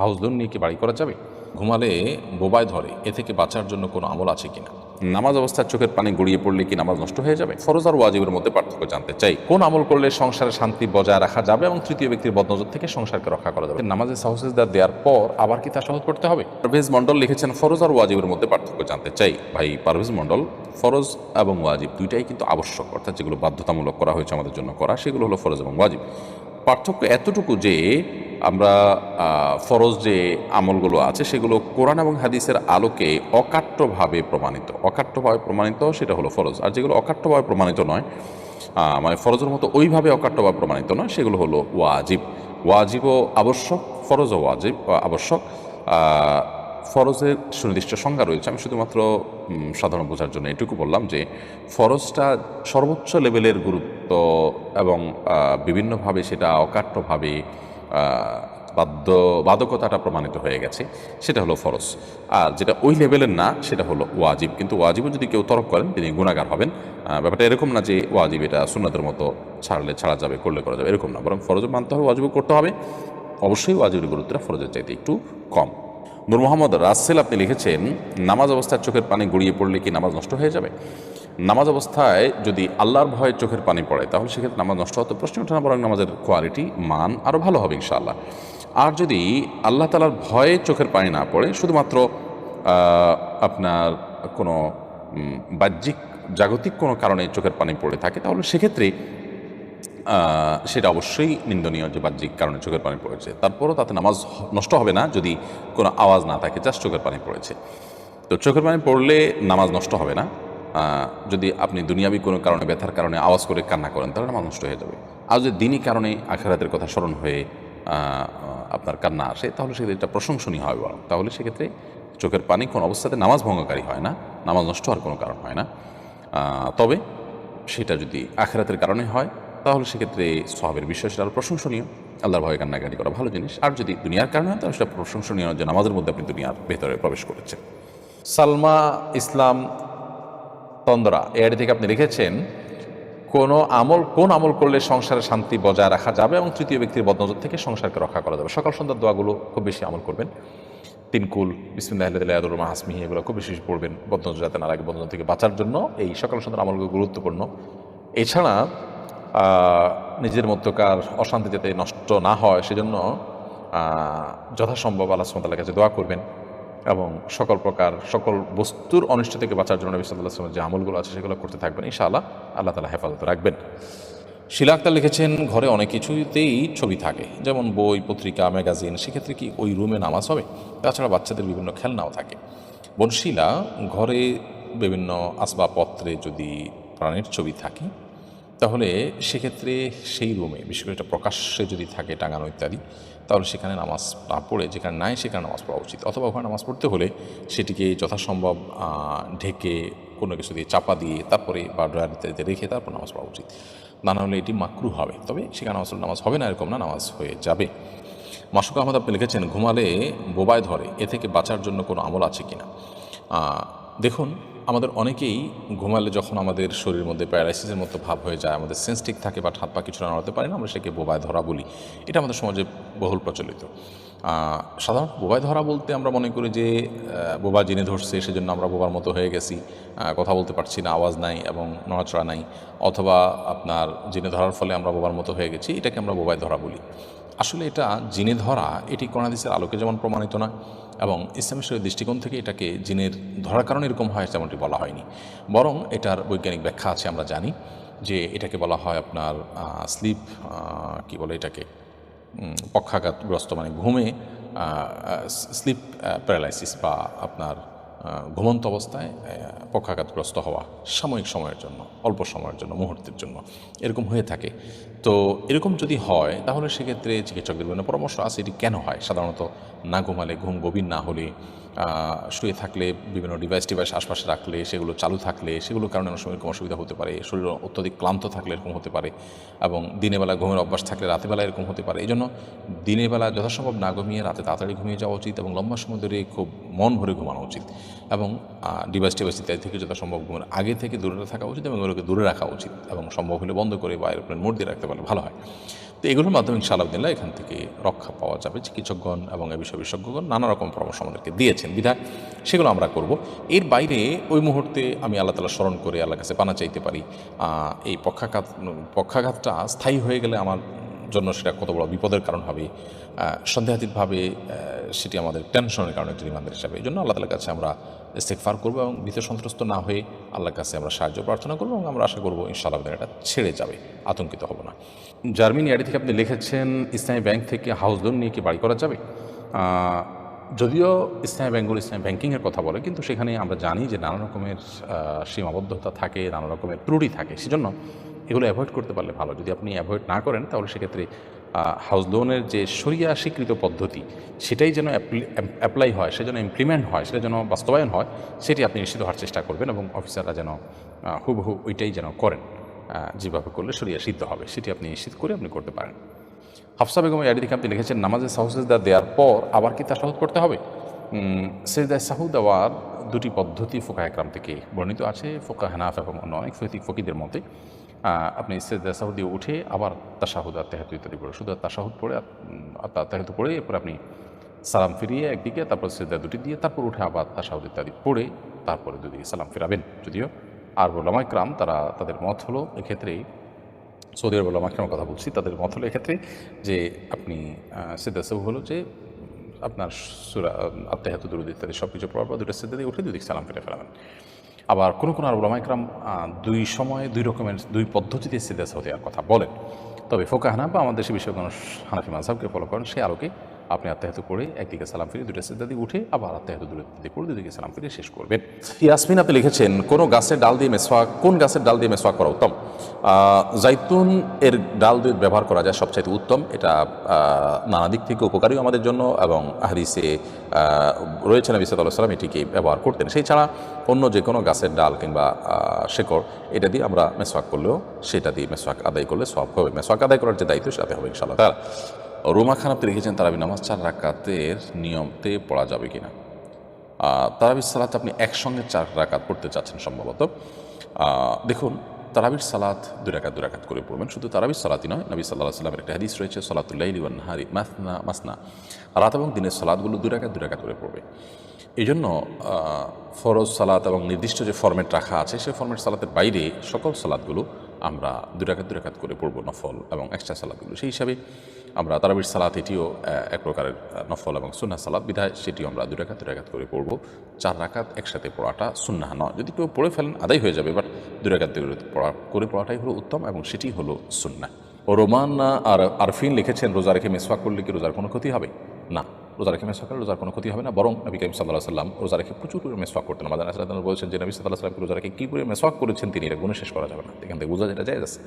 House loan নিয়ে কি বাড়ি করা যাবে? ঘুমালে বোবায় ধরে, এ থেকে বাঁচার জন্য কোনো আমল আছে কিনা? নামাজ অবস্থার চোখের পানি গড়িয়ে পড়লে কি নামাজ নষ্ট হয়ে যাবে? ফরজ আর ওয়াজিবের মধ্যে পার্থক্য জানতে চাই। কোন আমল করলে সংসারে শান্তি বজায় রাখা যাবে এবং তৃতীয় ব্যক্তির বদনজর থেকে সংসারকে রক্ষা করা যাবে? নামাজের সাহসেসদার দেওয়ার পর আবার কি তা সহজ করতে হবে? পারভেজ মণ্ডল লিখেছেন, ফরজ আর ওয়াজিবের মধ্যে পার্থক্য জানতে চাই। ভাই, পারভেজ মণ্ডল, ফরজ এবং ওয়াজিব দুইটাই কিন্তু আবশ্যক, অর্থাৎ যেগুলো বাধ্যতামূলক করা হয়েছে আমাদের জন্য করা, সেগুলো হলো ফরজ এবং ওয়াজিব। পার্থক্য এতটুকু যে আমরা ফরজ যে আমলগুলো আছে সেগুলো কোরআন এবং হাদিসের আলোকে অকাট্যভাবে প্রমাণিত। অকাট্যভাবে প্রমাণিত সেটা হলো ফরজ। আর যেগুলো অকাট্যভাবে প্রমাণিত নয় মানে ফরজের মতো ওইভাবে অকাট্যভাবে প্রমাণিত নয়, সেগুলো হলো ওয়াজিব। ওয়াজিবও আবশ্যক, ফরজও ওয়াজিব আবশ্যক। ফরজের সুনির্দিষ্ট সংজ্ঞা রয়েছে। আমি শুধুমাত্র সাধারণ বোঝার জন্য এটুকু বললাম যে, ফরজটা সর্বোচ্চ লেভেলের গুরুত্ব এবং বিভিন্নভাবে সেটা অকাট্যভাবে আহ, বাধ্য বাধকতাটা প্রমাণিত হয়ে গেছে। সেটা হলো ফরজ। আর যেটা ওই লেভেলের না সেটা হলো ওয়াজিব। কিন্তু ওয়াজিবও যদি কেউ তরক করেন তিনি গুণাগার হবেন। ব্যাপারটা এরকম না যে ওয়াজিব এটা সুন্নাতের মতো ছাড়লে ছাড়া যাবে করলে করা যাবে এরকম না। বরং ফরজও মানতে হবে ওয়াজিবও করতে হবে। অবশ্যই ওয়াজিবের গুরুত্বটা ফরজের চাইতে একটু কম। নূর মোহাম্মদ রাসেল আপনি লিখেছেন, নামাজ অবস্থায় চোখের পানি গড়িয়ে পড়লে কি নামাজ নষ্ট হয়ে যাবে? নামাজ অবস্থায় যদি আল্লাহর ভয়ে চোখের পানি পড়ে, তাহলে সেক্ষেত্রে নামাজ নষ্ট হতো প্রশ্ন ওঠে না, বরং নামাজের কোয়ালিটি মান আরও ভালো হবে ইনশাআল্লাহ। আর যদি আল্লাহ তালার ভয়ে চোখের পানি না পড়ে, শুধুমাত্র আপনার কোনো বাহ্যিক, জাগতিক কোনো কারণে চোখের পানি পড়ে থাকে, তাহলে সেক্ষেত্রে সেটা অবশ্যই নিন্দনীয় যে বাহ্যিক কারণে চোখের পানি পড়েছে। তারপরও তাতে নামাজ নষ্ট হবে না যদি কোনো আওয়াজ না থাকে জাস্ট চোখের পানি পড়েছে। তো চোখের পানি পড়লে নামাজ নষ্ট হবে না। যদি আপনি দুনিয়াবি কোনো কারণে, ব্যথার কারণে আওয়াজ করে কান্না করেন, তাহলে নামাজ নষ্ট হয়ে যাবে। আর যদি দিনই কারণে আখেরাতের কথা স্মরণ হয়ে আপনার কান্না আসে, তাহলে সেক্ষেত্রে প্রশংসনীয় হবে বরং। তাহলে সেক্ষেত্রে চোখের পানি কোনো অবস্থাতে নামাজ ভঙ্গকারী হয় না, নামাজ নষ্ট হওয়ার কোনো কারণ হয় না। তবে সেটা যদি আখেরাতের কারণে হয় তাহলে সেক্ষেত্রে সহাবের বিষয় সেটা আরও প্রশংসনীয়। আল্লাহর ভয়ে কান্নাকাটি করা ভালো জিনিস। আর যদি দুনিয়ার কারণে হয়, তাহলে সেটা প্রশংসনীয় যে নামাজের মধ্যে আপনি দুনিয়ার ভেতরে প্রবেশ করেছেন। সালমা ইসলাম তন্দ্রা এআডি থেকে আপনি লিখেছেন কোন আমল কোন আমল করলে সংসারে শান্তি বজায় রাখা যাবে এবং তৃতীয় ব্যক্তির বদনজর থেকে সংসারকে রক্ষা করা যাবে? সকাল সন্ধ্যার দোয়াগুলো খুব বেশি আমল করবেন। তিনকুল বিসমিল্লাহ হাসমি এগুলো খুব বেশি পড়বেন বদনজর যাতে না লাগে বদনজর থেকে বাঁচার জন্য। এই সকাল সন্ধ্যার আমলগুলো গুরুত্বপূর্ণ। এছাড়া নিজের মধ্যকার অশান্তি যাতে নষ্ট না হয়, সেজন্য যথাসম্ভব আল্লাহ সুমতাল্লাহ কাছে দোয়া করবেন এবং সকল প্রকার সকল বস্তুর অনিষ্ট থেকে বাঁচার জন্য নবী সাল্লাহ আসলামের যে আমলগুলো আছে, সেগুলো করতে থাকবেন। ইনশাআল্লাহ আল্লাহ তালা হেফাজত রাখবেন। শিলা আক্তার লিখেছেন, ঘরে অনেক কিছুতেই ছবি থাকে, যেমন বই, পত্রিকা, ম্যাগাজিন, সেক্ষেত্রে কি ওই রুমে নামাজ হবে? তাছাড়া বাচ্চাদের বিভিন্ন খেলনাও থাকে। বনশিলা ঘরে বিভিন্ন আসবাবপত্রে যদি প্রাণীর ছবি থাকে তাহলে সেক্ষেত্রে সেই রুমে, বিশেষ করে এটা প্রকাশ্যে যদি থাকে টাঙানো ইত্যাদি, তাহলে সেখানে নামাজ না পড়ে, যেখানে নাই সেখানে নামাজ পড়া উচিত। অথবা ওখানে নামাজ পড়তে হলে সেটিকে যথাসম্ভব ঢেকে কোনো কিছু দিয়ে চাপা দিয়ে তারপরে বা ড্রয়ার ইত্যাদিতে রেখে তারপর নামাজ পড়া উচিত। না না হলে এটি মাকরু হবে। তবে সেখানে আসলে নামাজ হবে না, এরকম না, নামাজ হয়ে যাবে। মাসুক আহমদ আপনি লিখেছেন, ঘুমালে বোবায় ধরে, এ থেকে বাঁচার জন্য কোনো আমল আছে কিনা? দেখুন আমাদের অনেকেই ঘুমালে যখন আমাদের শরীরের মধ্যে প্যারালাইসিসের মতো ভাব হয়ে যায়, আমাদের সেন্স ঠিক থাকে বা হাত পা কিছু নাড়াতে পারি না, আমরা সেকে বোবায় ধরা বলি। এটা আমাদের সমাজে বহুল প্রচলিত। সাধারণত বোবায় ধরা বলতে আমরা মনে করি যে বোবা জেনে ধরছে সেজন্য আমরা বোবার মতো হয়ে গেছি। কথা বলতে পারছি না, আওয়াজ নাই এবং নড়াচড়া নাই। অথবা আপনার জেনে ধরার ফলে আমরা বোবার মতো হয়ে গেছি, এটাকে আমরা বোবায় ধরা বলি। আসলে এটা জিনে ধরা, এটি কোরআনাদিসের আলোকে যেমন প্রমাণিত না এবং ইসলামের শরীর দৃষ্টিকোণ থেকে এটাকে জিনের ধরার কারণে এরকম হয় তেমনটি বলা হয়নি। বরং এটার বৈজ্ঞানিক ব্যাখ্যা আছে আমরা জানি যে এটাকে বলা হয় আপনার স্লিপ কি বলে এটাকে পক্ষাঘাতগ্রস্ত মানে ঘুমে স্লিপ প্যারালাইসিস বা আপনার ঘুমন্ত অবস্থায় পক্ষাঘাতগ্রস্ত হওয়া সাময়িক সময়ের জন্য, অল্প সময়ের জন্য, মুহূর্তের জন্য এরকম হয়ে থাকে। তো এরকম যদি হয়, তাহলে সেক্ষেত্রে চিকিৎসকদের জন্য পরামর্শ আছে? এটি কেন হয়? সাধারণত না ঘুমালে ঘুম গভীর না হলে শুয়ে থাকলে, বিভিন্ন ডিভাইস টিভাইস আশপাশে রাখলে, সেগুলো চালু থাকলে, সেগুলোর কারণে অনেক সময় এরকম অসুবিধা হতে পারে। শরীর অত্যধিক ক্লান্ত থাকলে এরকম হতে পারে এবং দিনের বেলা ঘুমের অভ্যাস থাকলে রাতের বেলা এরকম হতে পারে। এই জন্য দিনের বেলা যথাসম্ভব না ঘুমিয়ে রাতে তাড়াতাড়ি ঘুমিয়ে যাওয়া উচিত এবং লম্বা সময় ধরে খুব মন ভরে ঘুমানো উচিত এবং ডিভাইস টিভাইস ইত্যাদি থেকে যথাসম্ভব ঘুমের আগে থেকে দূরে থাকা উচিত এবং ওগুলোকে দূরে রাখা উচিত এবং সম্ভব হলে বন্ধ করে বা এরোপ্লেন মোড দিয়ে রাখতে পারলে ভালো হয়। তো এগুলোর মাধ্যমে ইনশাআল্লাহ এখান থেকে রক্ষা পাওয়া যাবে। চিকিৎসকগণ এবং এ বিষয়ে বিশেষজ্ঞগণ নানা রকম পরামর্শ আমাদেরকে দিয়েছেন। বিধায় সেগুলো আমরা করব। এর বাইরে ওই মুহূর্তে আমি আল্লাহ তালা স্মরণ করে আল্লাহ কাছে পানা চাইতে পারি। এই পক্ষাঘাত, পক্ষাঘাতটা স্থায়ী হয়ে গেলে আমার জন্য সেটা কত বড় বিপদের কারণ হবে সন্দেহাতীতভাবে সেটি আমাদের টেনশনের কারণে একটি রিমান্ডার হিসাবে। এই জন্য আল্লাহ তালার কাছে আমরা ইস্তেকফার করব এবং ভীত সন্ত্রস্ত না হয়ে আল্লাহর কাছে আমরা সাহায্য প্রার্থনা করব এবং আমরা আশা করব ইনশাআল্লাহ এটা ছেড়ে যাবে, আতঙ্কিত হব না। জার্মানি আইডি থেকে আপনি লিখেছেন, ইসলামী ব্যাংক থেকে হাউস লোন নিয়ে কি বাড়ি করা যাবে? যদিও ইসলামী ব্যাংকগুলো ইসলামী ব্যাঙ্কিংয়ের কথা বলে, কিন্তু সেখানে আমরা জানি যে নানা রকমের সীমাবদ্ধতা থাকে, নানা রকমের ত্রুটি থাকে। সেজন্য এগুলো অ্যাভয়েড করতে পারলে ভালো। যদি আপনি অ্যাভয়েড না করেন, তাহলে সেক্ষেত্রে হাউস লোনের যে সরিয়া স্বীকৃত পদ্ধতি, সেটাই যেন অ্যাপ্লাই হয় সে যেন ইমপ্লিমেন্ট হয়, সেটা যেন বাস্তবায়ন হয়, সেটি আপনি নিশ্চিত হওয়ার চেষ্টা করবেন এবং অফিসাররা যেন হুবহু ওইটাই যেন করেন যেভাবে করলে সরিয়া সিদ্ধ হবে, সেটি আপনি নিশ্চিত করে আপনি করতে পারেন। হাফসা বেগম থেকে আপনি লিখেছেন নামাজের সাহুসেজদা দেওয়ার পর আবার কি তাসাহুদ করতে হবে? সেজদায় সাহু দেওয়ার দুটি পদ্ধতি ফোকা একরাম থেকে বর্ণিত আছে। ফোকা হেনাফ এবং অন্য অনেক ফিক ফকিদের মতে আপনি সেজদায় সাহু দিয়ে উঠে আবার তাসাহুদ আর তেহাতু ইত্যাদি পড়ে। শুধু তাসাহুদ পড়ে তেহাতু পড়ে, এরপর আপনি সালাম ফিরিয়ে একদিকে, তারপর সেজদা দুটি দিয়ে, তারপর উঠে আবার তাসাহুদ ইত্যাদি পড়ে, তারপরে দুদিকে সালাম ফেরাবেন। যদিও আর ওলামাইকরাম তারা তাদের মত হলো এক্ষেত্রেই সৌদি আরব ওলামাইকরামের কথা বলছি, তাদের মত হলো এক্ষেত্রে যে আপনি সেদাসেও হলো যে আপনার সুরা, আত্মাহাত দুরুদ ইত্যাদি সব কিছু পড়ার পর দুটো সেদ্ধ দিয়ে উঠে দুদিক সালাম ফিরে ফেলাবেন। আবার কোনো কোনো আর ওলামাইকরাম দুই সময়ে দুই রকমের, দুই পদ্ধতিতে সেদ্ধ সাউ দেওয়ার কথা বলেন। তবে ফোকা বা আমাদের দেশে বিষয় হানাফি মাঝাবকে ফলো করেন, সে আলোকে আপনি আত্মাহাত করে একদিকে সালাম ফিরে দুটো সেদা দিয়ে উঠে আবার আত্মাহাত দূরে করে দুদিকে সালাম ফিরে শেষ করবেন। ইয়াসমিন আপনি লিখেছেন কোনো গাছের ডাল দিয়ে মেসওয়াক কোন গাছের ডাল দিয়ে মেসওয়াক করা উত্তম? জাইতুন এর ডাল দিয়ে ব্যবহার করা যায় সবচাইতে উত্তম। এটা নানা দিক থেকে উপকারীও আমাদের জন্য এবং আহ, রয়েছে নবী সাল্লাহ সাল্লাম এটিকে ব্যবহার করতেন। সেই ছাড়া অন্য যে কোনো গাছের ডাল কিংবা শেকড় এটা দিয়ে আমরা মেসওয়াক করলেও সেটা দিয়ে মেসওয়াক আদায় করলে সব হবে। মেসওয়াক আদায় করার যে দায়িত্ব সেটাতে হবে ইনশাল্লাহ রোমা আপনি লিখেছেন তারাবি নামাজ চার রাকাতের নিয়মতে পড়া যাবে কি না তারাবির সালাত আপনি একসঙ্গে চার রাকাত পড়তে চাচ্ছেন সম্ভবত। দেখুন, তারাবির সালাত দুই রাকাত দুই রাকাত করে পড়বেন। শুধু তারাবির সালাতই নয়, নবী সাল্লাহ সাল্লামের একটা হাদিস রয়েছে সালাতুল্লাইলি ওয়ান হারি মাসনা মাসনা। রাত এবং দিনের সালাদগুলো দুই রাকাত দুই রাকাত করে পড়বে। এই জন্য ফরজ সালাত এবং নির্দিষ্ট যে ফরম্যাট রাখা আছে সেই ফরম্যাট সালাতের বাইরে সকল সালাদগুলো আমরা দুই রাকাত দুই রাকাত করে পড়ব নফল এবং এক্সট্রা সালাদগুলো সেই হিসাবে আমরা তারাবির সালাত এটিও এক প্রকারের নফল এবং সুন্না সালাদ বিধায় সেটিও আমরা দুই রাকাত দুই রাকাত করে পড়ব। চার রাকাত একসাথে পড়াটা সুন্নাহ নয়। যদি কেউ পড়ে ফেলেন, আদায় হয়ে যাবে বাট দুই রাকাত দুই রাকাত পড়া, করে পড়াটাই হলো উত্তম এবং সেটি হলো সুন্না ও রোমান আর, আরফিন লিখেছেন, রোজা রেখে মেসওয়াক করলে কি রোজার কোনো ক্ষতি হবে? না। রোজা রেখে মেসওয়াক করলে রোজার কোনো ক্ষতি হবে না। বরং নবী কাইম সাল্লাহ সাল্লাম রোজা রেখে প্রচুর পরিমাণে মেসওয়াক করতেন। আমাদের আসলে বলছেন যে, নবী সাল্লাহ সাল্লামকে রোজা রেখে কী করে মেসওয়াক করেছেন তিনি? এটা গুণে শেষ করা যাবে না। এখান থেকে বোঝা যেটা যায় আছে।